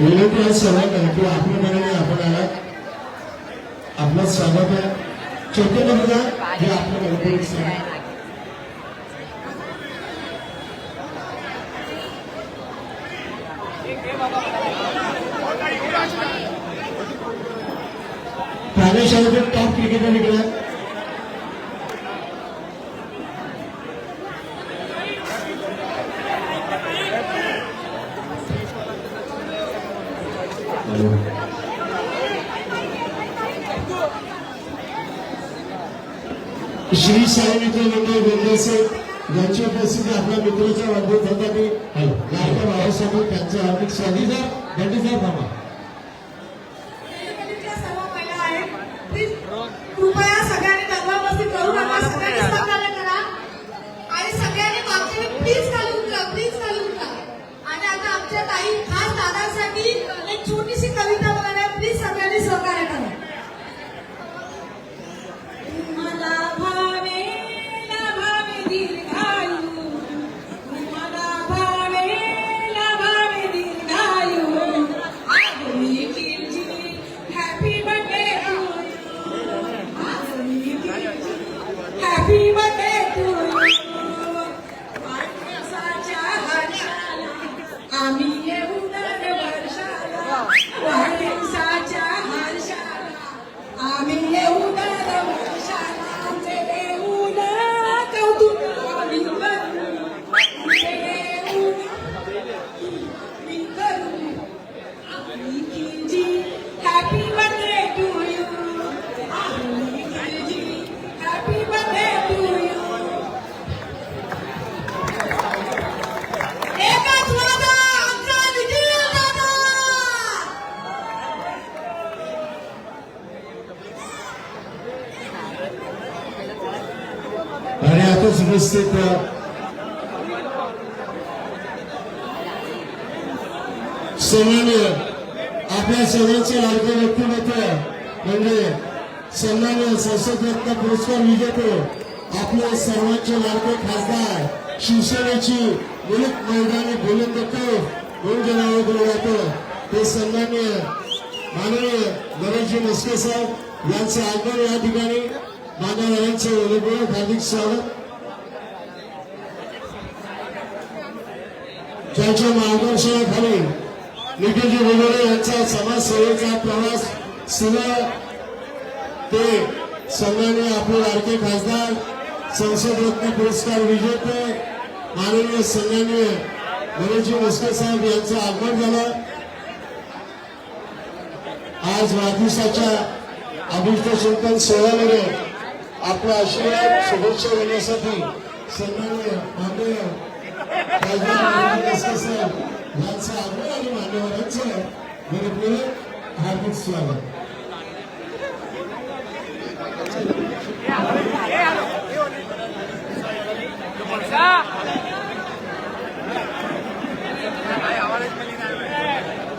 विनंती आहे सर्वांना की आपण आला आपलं स्वागत आहे. चैतन्य बघा हे आपलं गणपती आहे प्रादेशामध्ये टॉप क्रिकेटर निघाला श्री साई मंडळ बेंद्रेसे यांची उपस्थिती आपल्या मित्राच्या वाढदिवसासाठी लाडक्या भावासाठी त्यांचं हार्दिक स्वागत आहे. बंटी साहेब उपस्थित सन्मान्य आपल्या सर्वांचे लाडके व्यक्तिमत्व म्हणजे सन्मान्य संसदरत्न पुरस्कार विजेते आपले सर्वांचे लाडके खासदार शिवसेनेची मुलूक मैदानी गोलंदाज म्हणून ज्यांना ओळखलं जातं ते सन्मान्य माननीय नरेशजी मस्के साहेब यांचे आगमन या ठिकाणी. मान्यवरांचं मनपूर्वक हार्दिक स्वागत. यांच्या मार्गदर्शनाखाली निखिलजी बोलोरे यांचा समाजसेवेचा प्रवास सुरू ते सन्मान्य आपले लाडके खासदार संसद रत्न पुरस्कार विजेते माननीय सन्मान्य गणेशजी मस्के साहेब यांचं आगमन झालं. आज वाढदिवसाच्या अभिष्ट चिंतन सोहळ्यामध्ये आपला आशीर्वाद शुभेच्छा देण्यासाठी सन्मान्य माननीय खासदार गणेशजी मस्के साहेब यांचं आगमन आणि मान्यवरांचं मनपूर्वक हार्दिक स्वागत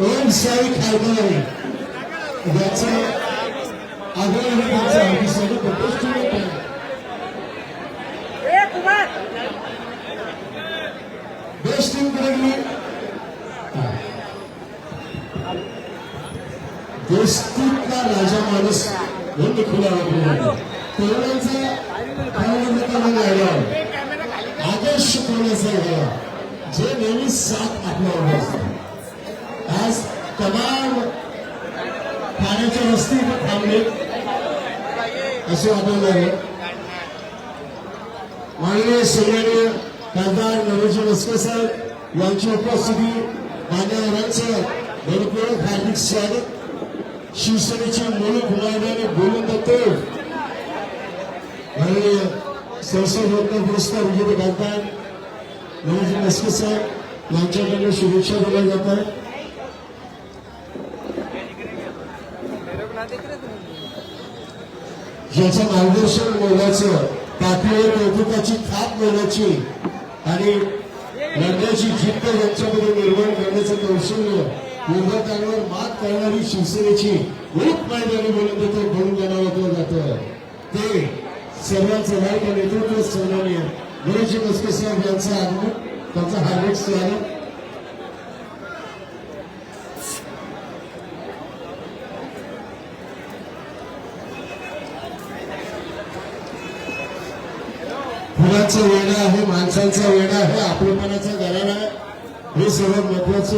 ओम साई खारदार याचं आगमन आणि त्यांचं हार्दिक स्वागत उपस्थित आहे बेस्ट टीम करेगी देशतीतला राजा माणूस म्हणून खुला वापरला जातो तरुणांचा आदर्श कोणाचा घ्यावा जे नेहमी साथ आपल्यावर आज तमाम पाण्याच्या वस्ती थांबले. असे वाटायला लागले माननीय सन्माननीय खासदार नवजी मस्के साहेब यांची उपस्थिती मान्यवरांचं मनपूर्वक हार्दिक स्वागत. शिवसेनेचे मुलं घुमावण्याने बोलून जातो माननीय संसद रत्न पुरस्कार विजेते खासदार नवजी मस्के साहेब यांच्याकडनं शुभेच्छा दिल्या जात आहेत ज्याचं मार्गदर्शन मोलाचं पाठीवर कौतुकाची थाप मोलाची आणि राज्याची जिद्द यांच्यामध्ये निर्माण करण्याचं कौशल्य विरोधकांवर मात करणारी शिवसेनेची एक मैदानी बोलत देतो म्हणून त्यांना ओळखलं जातं. ते सर्वांचं लाईक नेतृत्व सन्माननीय गुरुजी मस्के साहेब यांचं आगमन त्यांचं हार्दिक स्वागत. देवाचं वेणं आहे माणसांचा वेणं आहे आपलेपणाचं घराणं आहे. हे सर्वात महत्वाचं.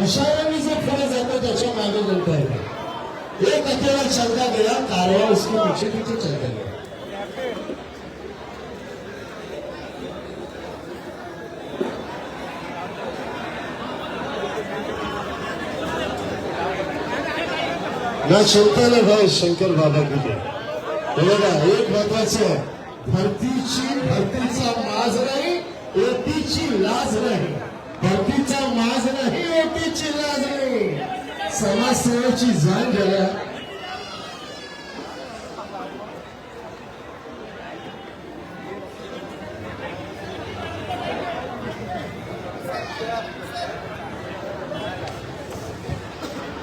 तो जे जो पुढे जातो त्याच्यामागे बोलता येतो एक अकेला चलता गया कारवा उसके पीछे पीछे चलता गया ना चिंता ना भाई शंकर बाबा की हे बघा एक महत्वाचं आहे. भरतीची भरतीचा माज नाही ओटीची लाज नाही. भरतीचा माज नाही ओटीची लाज नाही समाजसेवेची जाण झाल्या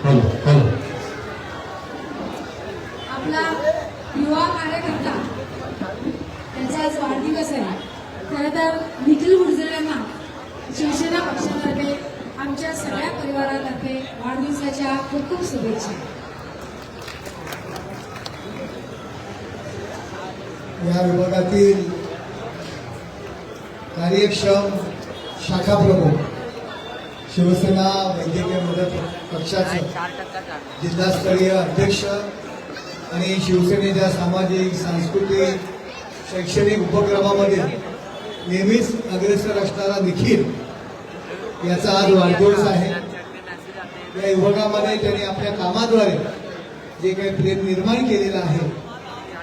हॅलो हॅलो आपला युवा कार्यकर्ता त्यांचा आज वाढदिवस आहे खरं तर निखिल गुर्जर यांना शिवसेना पक्षातर्फे आमच्या सगळ्या परिवारातर्फे वाढदिवसाच्या खूप खूप शुभेच्छा या विभागातील कार्यक्षम शाखा प्रमुख शिवसेना वैद्यकीय मदत पक्षाचे जिल्हास्तरीय अध्यक्ष आणि शिवसेनेच्या सामाजिक सांस्कृतिक शैक्षणिक उपक्रमामध्ये नेहमीच अग्रेसर असणारा निखिल याचा आज वाढदिवस आहे. या युवकामध्ये त्यांनी आपल्या कामाद्वारे जे काही प्रेम निर्माण केलेलं आहे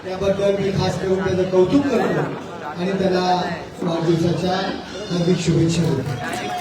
त्याबद्दल मी खास करून त्याचं कौतुक करतो आणि त्याला वाढदिवसाच्या हार्दिक शुभेच्छा. देतो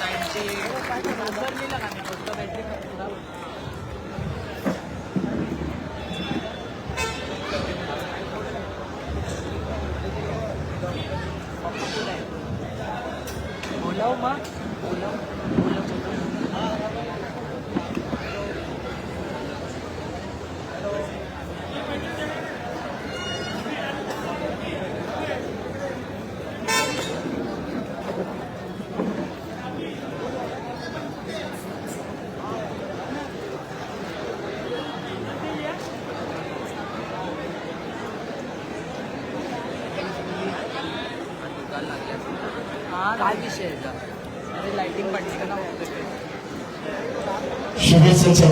काय विषय आहे अरे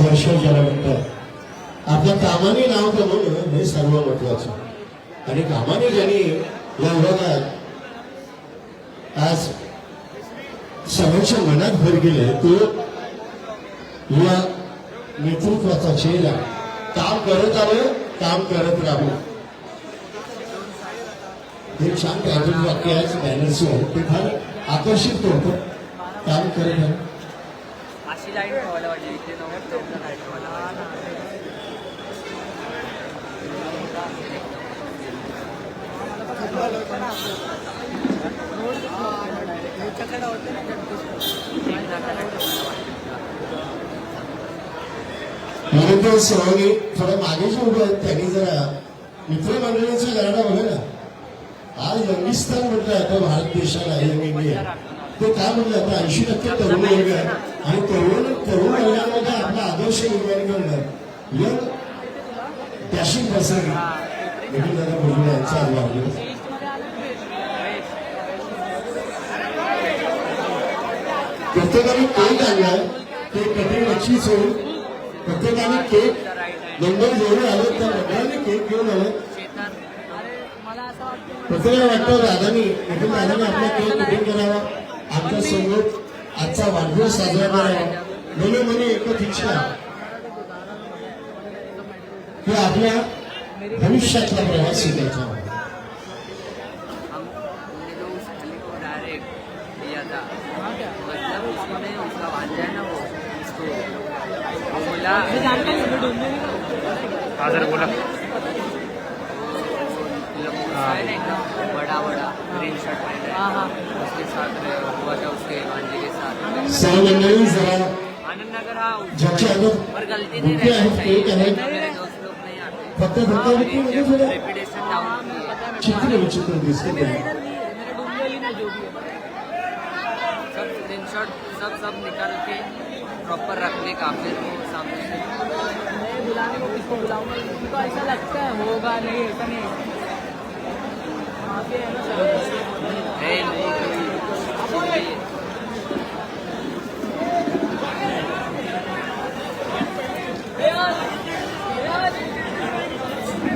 वर्ष ज्याला म्हणतात. आपल्या कामाने नाव कमवणं हे सर्व महत्वाचं आणि कामाने ज्यांनी या विभागात आज सर्वांच्या मनात भर गेले तो या नेतृत्वाचा चेहरा. काम करत आलं काम करत राहू. हे छान काहीतरी वाक्य आहे बॅनर्सवर ते फार आकर्षित करतं काम करत नरेंद्र सहोगी थोडं मागे जे उभे आहेत त्यांनी जरा मित्रमंडळीचं घराणं बघा ना. आज यंगिस्तान म्हटलं आता भारत देशाला यंग इंडिया ते काय म्हटलं आता ऐंशी टक्के तरुण वर्ग आहे. आणि तरुण तरुण वर्गामध्ये आपला आदर्श निर्माण करणं यंग डॅशिंग पर्सन. निखिल दादा भुजबळ यांचा आज प्रत्येकाने केक आणलाय ते कटिंग नक्कीच सोडून प्रत्येकाने केक नंबर जेवढे आले त्या मंडळाने केक घेऊन आले. मला असं वाटतं दादानी निखिल दादाने आपला केक कटिंग करावा? आमच्यासमोर आजचा वाढदिवस साजरा करावा. मने मने एकच इच्छा की आपल्या भविष्यातला प्रवास शिकायचा जो हा सर बोला मतलब उसका है ना एकदम बड़ा बड़ा ग्रीन शर्ट पहना है उसके साथ में हुआ था उसके भांजे के साथ सर्व मंडळी जरा आनंद नगर हाँ ज्याचे अगं पर गलती नहीं मुख्य रहना आहेत फेक चाहिए आहेत मेरे दोस्त लोग नहीं आते फक्त धक्काबुक्कीमध्ये थोडं रेपुटेशन डाउन चित्र विचित्र दिसतं ते सब स्क्रीनशॉट सब सब निकाल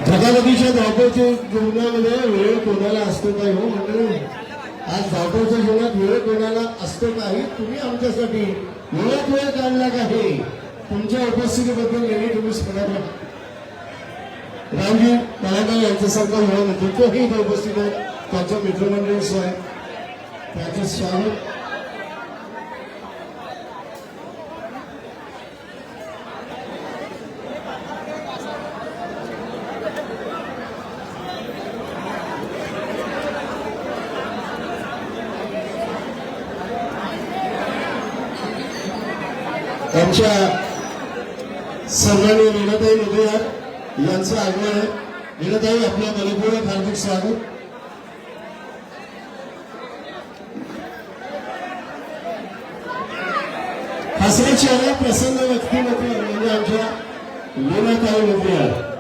धकाधकीच्या धावपळच्या जीवनामध्ये वेळ कोणाला असतो काय हो मंडळी? आज धावपळच्या जीवनात वेळ कोणाला असतो काही तुम्ही आमच्यासाठी वेळात वेळ काढला काही तुमच्या उपस्थितीबद्दल नेहमी तुम्ही स्मरण रामजी तळागाव यांच्यासारखं वेळ नेतृत्वही इथे उपस्थित आहे त्यांच्या मित्रमंडळी आहे. त्यांचे स्वागत. आमच्या मुदयार यांचं आहे मीनाताई आपल्या मनपूर्वक हार्दिक स्वागत। हसरे चेहरा प्रसन्न व्यक्तिमत्व म्हणजे आमच्या मीनाताई मुदयार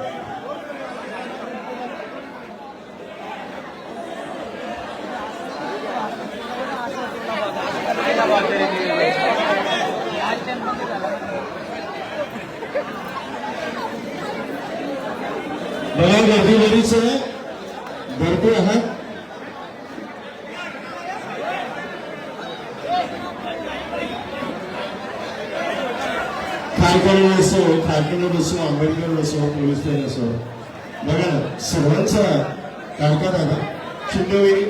बघा गर्दी बरीच आहे भरपूर आहात खारकर असो खारकर असो आंबेडकर असो पोलीस स्टेशन असो. बघा ना सर्वांचा कारखाना ना शिंदेवेळी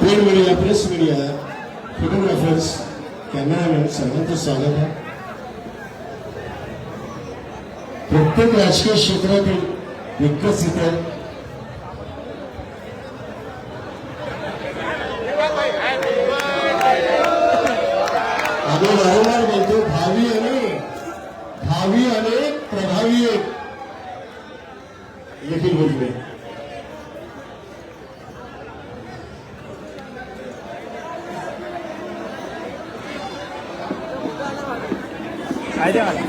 print media press media photographers cameraman सर्वांचं स्वागत आहे प्रत्येक राजकीय क्षेत्रातील विकसित आम्ही वारंवार बोलतो भावी अनेक भावी अनेक प्रभावी एक. देखील बोलले. ¡Vete, vale!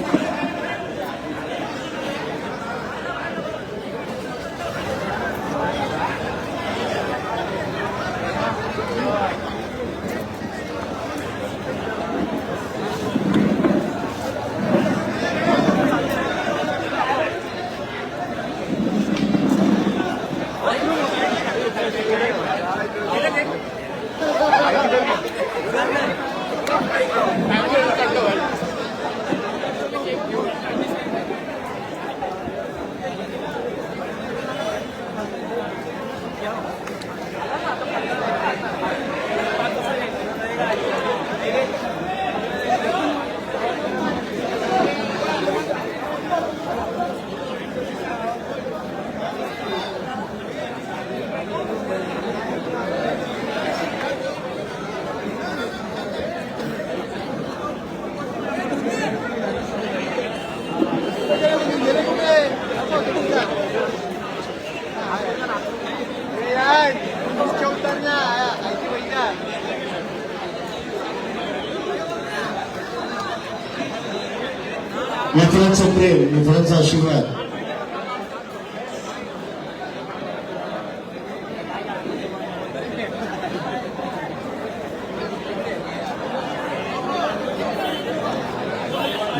मित्रांचं प्रेम मित्रांचा आशीर्वाद.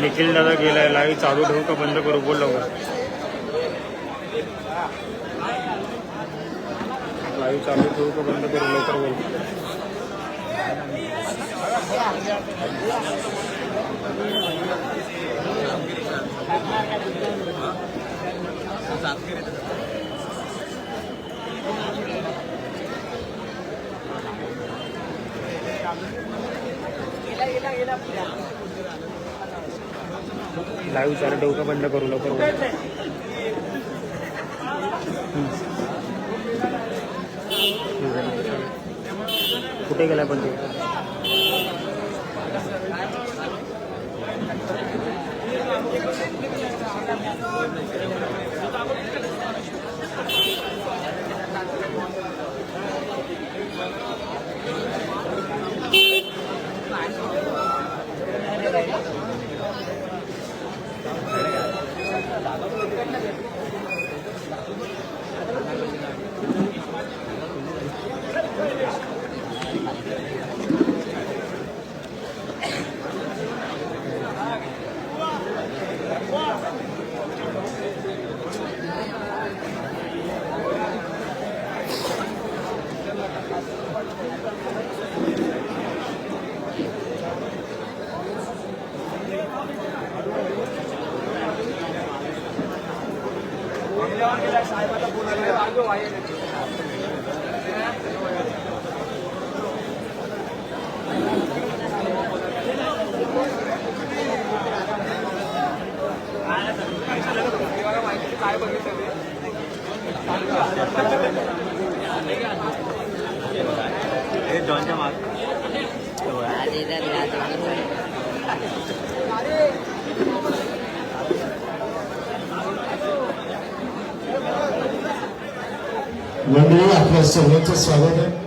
निखिल दादा गेलाय लाईव्ह चालू ठेवू का बंद करू? बोल लवकर. लाईव्ह चालू ठेवू का बंद करू? लवकर बोल. लाईव्ह चालू डोकं बंद करू लवकर. बोल कुठे गेला पण ते? आज मंडळी आपल्या सर्वांचं स्वागत आहे.